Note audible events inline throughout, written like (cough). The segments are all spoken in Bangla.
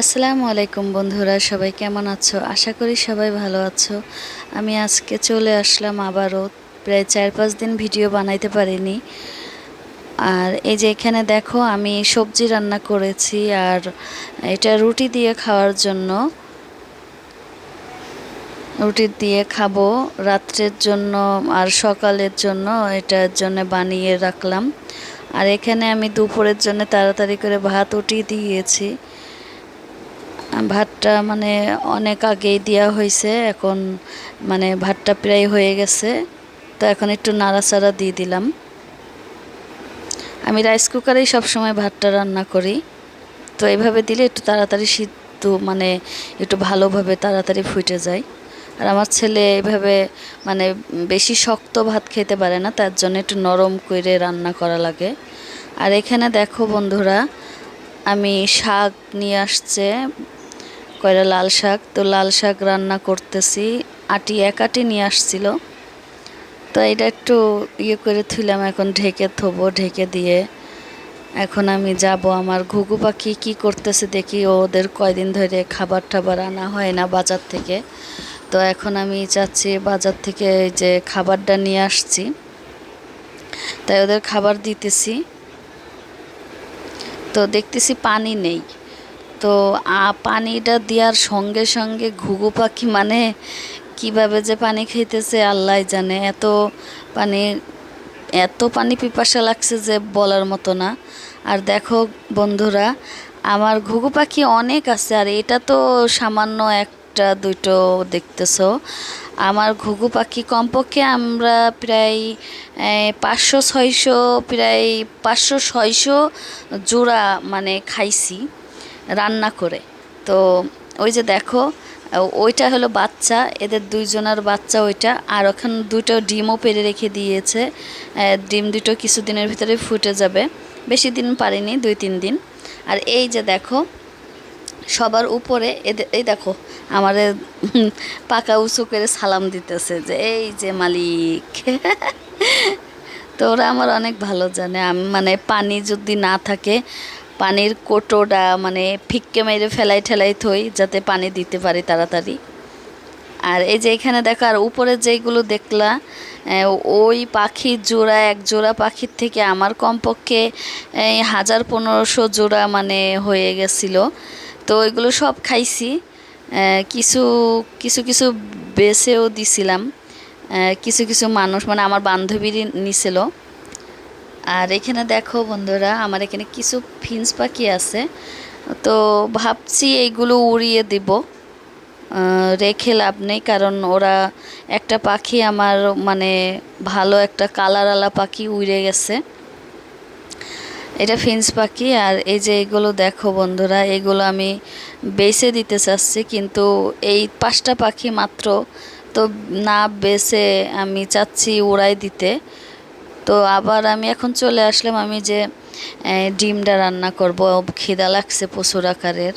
আসসালামু আলাইকুম বন্ধুরা, সবাই কেমন আছো? আশা করি সবাই ভালো আছো। আমি আজকে চলে আসলাম আবারও। প্রায় চার পাঁচ দিন ভিডিও বানাইতে পারিনি। আর এই যে এখানে দেখো, আমি সবজি রান্না করেছি আর এটা রুটি দিয়ে খাওয়ার জন্য। রুটি দিয়ে খাব। রাত্রের জন্য আর সকালের জন্য এটার জন্য বানিয়ে রাখলাম। আর এখানে আমি দুপুরের জন্য তাড়াতাড়ি করে ভাত উঠিয়ে দিয়েছি। ভাতটা মানে অনেক আগেই দেওয়া হয়েছে, এখন মানে ভাতটা প্রায় হয়ে গেছে, তো এখন একটু নাড়াচাড়া দিয়ে দিলাম। আমি রাইস কুকারেই সবসময় ভাতটা রান্না করি, তো এইভাবে দিলে একটু তাড়াতাড়ি সিদ্ধ মানে একটু ভালোভাবে তাড়াতাড়ি ফুটে যায়। আর আমার ছেলে এইভাবে মানে বেশি শক্ত ভাত খেতে পারে না, তার জন্য একটু নরম করে রান্না করা লাগে। আর এখানে দেখো বন্ধুরা, আমি শাক নিয়ে আসছে কয়টা লাল শাক, তো লাল শাক রান্না করতেছি। আটি এক আটি নিয়ে আসছিল। তো এটা একটু ইয়ে করে থুইলাম, এখন ঢেকে থবো, ঢেকে দিয়ে। এখন আমি যাব আমার ঘুঘু পাখি কী করতেছে দেখি, ওদের কয়দিন ধরে খাবার টাবার আনা হয় না বাজার থেকে। তো এখন আমি চাচ্ছি বাজার থেকে যে খাবারটা নিয়ে আসছি। তাই ওদের খাবার দিতেছি। তো দেখতেছি পানি নেই। তো পানিটা দেওয়ার সঙ্গে সঙ্গে ঘুঘু পাখি মানে কীভাবে যে পানি খাইতেছে আল্লাহ জানে। এত পানি এত পানি পিপাসা লাগছে যে বলার মতো না। আর দেখো বন্ধুরা, আমার ঘুঘু পাখি অনেক আছে, আর এটা তো সামান্য একটা, দুটো দেখতেছো। আমার ঘুঘু পাখি কমপক্ষে আমরা প্রায় পাঁচশো, ছয়শো, প্রায় পাঁচশো, ছয়শো জোড়া মানে খাইছি। রান্না করে। তো ওই যে দেখো, ওইটা হলো বাচ্চা, এদের দুইজনের বাচ্চা ওইটা, আর ওখানে দুটো ডিমও পেরে রেখে দিয়েছে। ডিম দুটো কিছুদিনের ভিতরে ফুটে যাবে। বেশি দিন পারিনি, দুই তিন দিন। আর এই যে দেখো, সবার উপরে এদের এই দেখো, আমার (laughs) পাকা উঁচু করে সালাম দিতেছে যে, এই যে মালিক। (laughs) তো ওরা আমার অনেক ভালো জানে। আমি মানে পানি যদি না থাকে পানির কোটোটা মানে ফিক্কে মেরে ফেলাই ঠেলাই থই যাতে পানি দিতে পারি তাড়াতাড়ি। আর এই যে এখানে দেখো, আর উপরে যেইগুলো দেখলা ওই পাখির জোড়া, এক জোড়া পাখির থেকে আমার কমপক্ষে হাজার পনেরোশো জোড়া মানে হয়ে গেছিল। তো ওইগুলো সব খাইছি। কিছু কিছু কিছু বেছেও দিছিলাম। কিছু কিছু মানুষ মানে আমার বান্ধবীর নিছিল। আর এখানে দেখো বন্ধুরা, আমার এখানে কিছু ফিন্স পাখি আছে। তো ভাবছি এইগুলো উড়িয়ে দিব। রেখে লাভ নেই, কারণ ওরা একটা পাখি আমার মানে ভালো একটা কালারওয়ালা পাখি উড়ে গেছে। এটা ফিন্স পাখি, আর এই যে এগুলো দেখো বন্ধুরা, এগুলো আমি বেছে দিতে চাচ্ছি, কিন্তু এই পাঁচটা পাখি মাত্র, তো না বেছে আমি চাচ্ছি উড়াই দিতে। তো আবার আমি এখন চলে আসলাম আমি যে ডিমটা রান্না করব। খিদা লাগছে প্রচুর আকারের।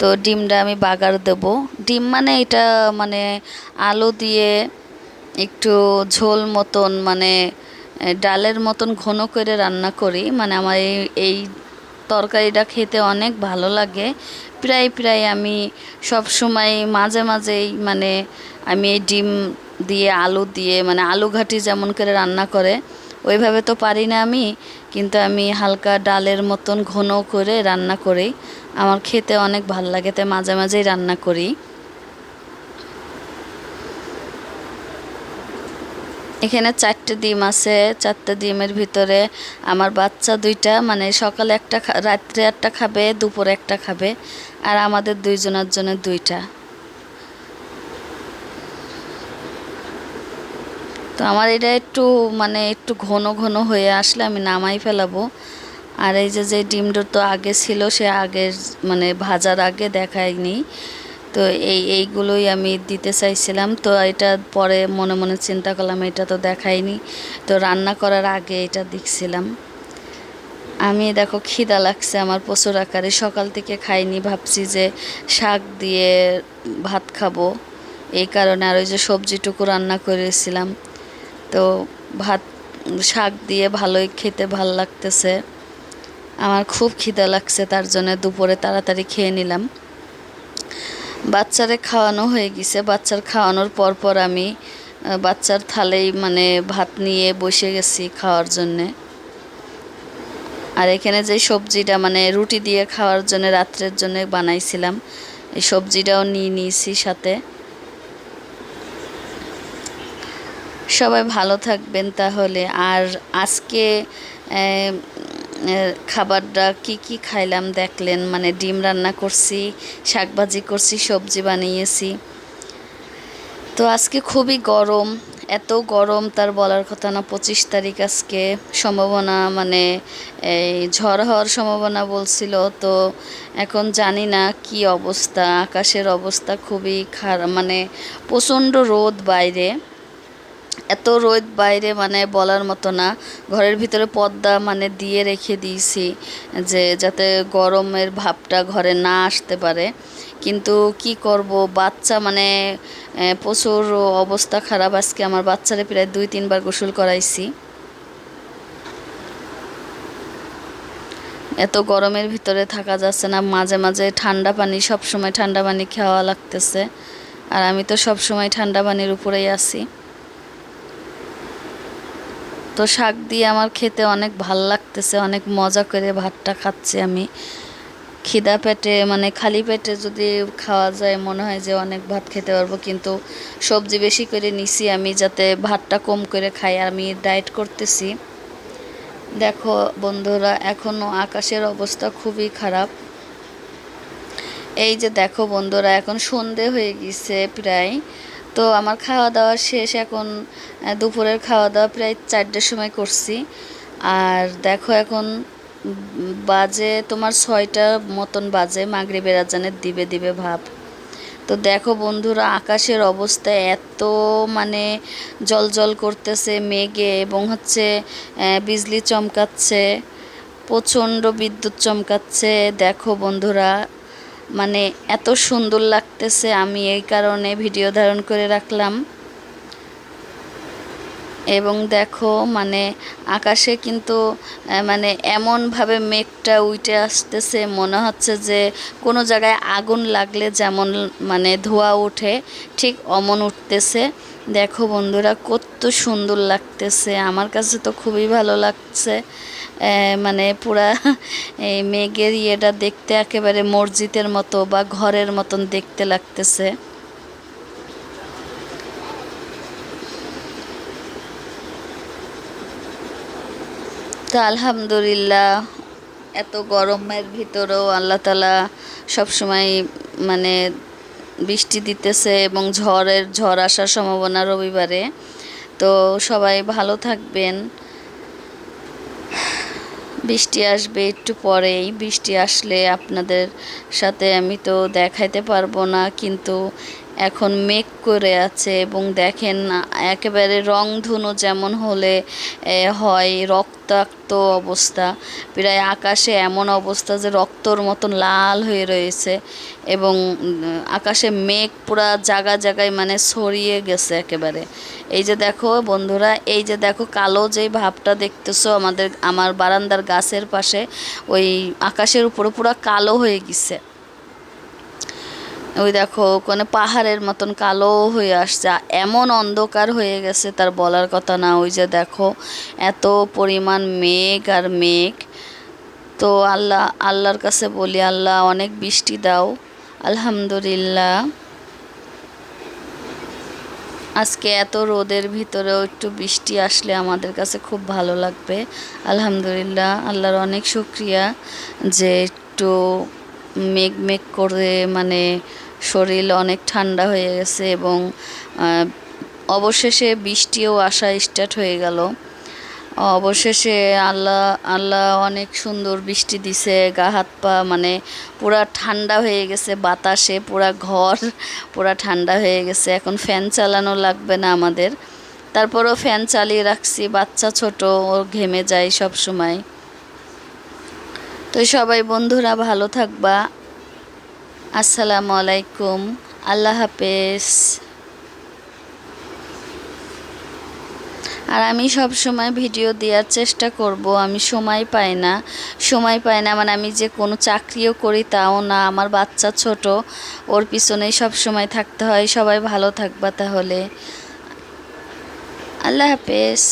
তো ডিমটা আমি বাগার দেব। ডিম মানে এটা মানে আলু দিয়ে একটু ঝোল মতন মানে ডালের মতন ঘন করে রান্না করি। মানে আমার এই এই তরকারিটা খেতে অনেক ভালো লাগে। প্রায় প্রায় আমি সব সময় মাঝে মাঝেই মানে আমি এই ডিম দিয়ে, আলু দিয়ে মানে আলু ঘাটি যেমন করে রান্না করে ওইভাবে তো পারি না আমি, কিন্তু আমি হালকা ডালের মতন ঘন করে রান্না করি। আমার খেতে অনেক ভালো লাগে, তাই মাঝে মাঝেই রান্না করি। এখানে চারটে ডিম আছে, চারটে ডিমের ভিতরে আমার বাচ্চা দুইটা মানে সকালে একটা রাত্রে একটা খাবে, দুপুরে একটা খাবে, আর আমাদের দুইজনের জন্য দুইটা। তো আমার এটা একটু মানে একটু ঘন ঘন হয়ে আসলে আমি নামাই ফেলাবো। আর এই যে যে ডিমটা তো আগে ছিল, সে আগের মানে ভাজার আগে দেখায়নি। তো এই, এইগুলোই আমি দিতে চাইছিলাম। তো এটা পরে মনে মনে চিন্তা করলাম, এটা তো দেখায়নি। তো রান্না করার আগে এটা দেখছিলাম। আমি দেখো খিদা লাগছে আমার প্রচুর আকারে। সকাল থেকে খাইনি, ভাবছি যে শাক দিয়ে ভাত খাব। এই কারণে আর ওই যে সবজিটুকু রান্না করেছিলাম। তো ভাত, শাক দিয়ে ভালোই খেতে ভালো লাগতেছে। আমার খুব খিদা লাগছে তার জন্য দুপুরে তাড়াতাড়ি খেয়ে নিলাম। বাচ্চারে খাওয়ানো হয়ে গেছে। বাচ্চার খাওয়ানোর পর পর আমি বাচ্চার থালেই মানে ভাত নিয়ে বসে গেছি খাওয়ার জন্যে। আর এখানে যে সবজিটা মানে রুটি দিয়ে খাওয়ার জন্য রাত্রের জন্য বানাইছিলাম, এই সবজিটাও নিয়ে নিয়েছি সাথে। সবাই ভালো থাকবেন তাহলে। আর আজকে খাবারটা কি কি খাইলাম দেখলেন? মানে ডিম রান্না করছি, শাকভাজি করছি, সবজি বানিয়েছি। তো আজকে খুবই গরম, এত গরম তার বলার কথা না, পঁচিশ তারিখ আজকে। সম্ভাবনা মানে এই ঝড় হওয়ার সম্ভাবনা বলছিল, তো এখন জানি না কি অবস্থা, আকাশের অবস্থা খুবই খারাপ মানে প্রচণ্ড রোদ বাইরে। এত রোদ বাইরে মানে বলার মতো না। ঘরের ভিতরে পর্দা মানে দিয়ে রেখে দিয়েছি যে, যাতে গরমের ভাবটা ঘরে না আসতে পারে। কিন্তু কি করব? বাচ্চা মানে প্রচুর অবস্থা খারাপ। আজকে আমার বাচ্চারে প্রায় দুই, তিনবার গোসল করাইছি। এত গরমের ভিতরে থাকা যাচ্ছে না। মাঝে মাঝে ঠান্ডা পানি সব সময় ঠান্ডা পানি খাওয়া লাগতেছে। আর আমি তো সব সময় ঠান্ডা পানির উপরেই আছি। তো শাক দিয়ে আমার খেতে অনেক ভালো লাগতেছে, অনেক মজা করে ভাতটা খাচ্ছি আমি। খিদা পেটে মানে খালি পেটে যদি খাওয়া যায়, মনে হয় যে অনেক ভাত খেতে পারব, কিন্তু সবজি বেশি করে নিছি আমি যাতে ভাতটা কম করে খাই, আমি ডায়েট করতেছি। দেখো বন্ধুরা এখনও আকাশের অবস্থা খুবই খারাপ। এই যে দেখো বন্ধুরা, এখন সন্ধে হয়ে গেছে প্রায়। তো আমার খাওয়া দাওয়া শেষ। এখন দুপুরের খাওয়া দাওয়া প্রায় চারটের সময় করছি। আর দেখো এখন, বাজে তোমার ছয়টা মতন বাজে। মাগরিবের আজানের দিবে দিবে ভাব। তো দেখো বন্ধুরা, আকাশের অবস্থা এত মানে জল জল করতেছে, মেঘে এবং হচ্ছে বিজলি চমকাচ্ছে, প্রচণ্ড বিদ্যুৎ চমকাচ্ছে। দেখো বন্ধুরা মানে এত সুন্দর লাগতেছে, আমি এই কারণে ভিডিও ধারণ করে রাখলাম। এবং দেখো মানে আকাশে কিন্তু মানে এমনভাবে মেঘটা উইটে আসতেছে, মনে হচ্ছে যে কোনো জায়গায় আগুন লাগলে যেমন মানে ধোঁয়া ওঠে, ঠিক অমন উঠতেছে। দেখো বন্ধুরা, কত সুন্দর লাগতেছে। আমার কাছে তো খুবই ভালো লাগছে। মানে পুরা এই মেঘের ইয়েটা দেখতে একেবারে মসজিদের মতো বা ঘরের মতন দেখতে লাগতেছে। তো আলহামদুলিল্লাহ, এত গরমের ভিতরেও আল্লাহ তালা সবসময় মানে বৃষ্টি দিতেছে এবং ঝড়ের, ঝড় আসার সম্ভাবনা রবিবারে। তো সবাই ভালো থাকবেন। বৃষ্টি আসবে একটু পরেই। বৃষ্টি আসলে আপনাদের সাথে আমি তো দেখাইতে পারব না, কিন্তু এখন মেঘ করে আছে এবং দেখেন, একেবারে রংধনু যেমন হলে হয় রক্তাক্ত অবস্থা। প্রায় আকাশে এমন অবস্থা যে রক্তর মতন লাল হয়ে রয়েছে এবং আকাশে মেঘ পুরা জায়গা জায়গায় মানে ছড়িয়ে গেছে একেবারে। এই যে দেখো বন্ধুরা, এই যে দেখো কালো যেই ভাবটা দেখতেছো আমাদের, আমার বারান্দার গাছের পাশে, ওই আকাশের উপরে পুরো কালো হয়ে গেছে। ওই দেখো ওখানে পাহাড়ের মতন কালো হয়ে আসছে এমন অন্ধকার হয়ে গেছে, তার বলার কথা না, ওই যে দেখো, এত পরিমাণ মেঘ আর মেঘ। তো আল্লাহ, আল্লাহর কাছে বলি, আল্লাহ অনেক বৃষ্টি দাও, আলহামদুলিল্লাহ। আজকে এত রোদের ভিতরেও একটু বৃষ্টি আসলে আমাদের কাছে খুব ভালো লাগবে, আলহামদুলিল্লাহ, আল্লাহর অনেক শুক্রিয়া যে একটু মেঘ মেঘ করে মানে শরীর অনেক ঠান্ডা হয়ে গেছে এবং অবশেষে বৃষ্টিও আসা স্টার্ট হয়ে গেল। অবশেষে আল্লাহ আল্লাহ অনেক সুন্দর বৃষ্টি দিছে, গা, হাত, পা মানে পুরা ঠান্ডা হয়ে গেছে বাতাসে, পুরা ঘর পুরা ঠান্ডা হয়ে গেছে। এখন ফ্যান চালানো লাগবে না আমাদের। তারপরও ফ্যান চালিয়ে রাখছি, বাচ্চা ছোট, ও ঘেমে যায় সব সময় তো সবাই বন্ধুরা ভালো থাকবা। আসসালামু আলাইকুম। আল্লাহ হাফেজ। আর আমি সব সময় ভিডিও দেওয়ার চেষ্টা করব, আমি সময় পাই না। সময় পাই না মানে আমি যে কোনো চাকরিও করি তাও না, আমার বাচ্চা ছোট, ওর পিছনেই সব সময় থাকতে হয়, সবাই ভালো থাকবা তাহলে। আল্লাহ হাফেজ।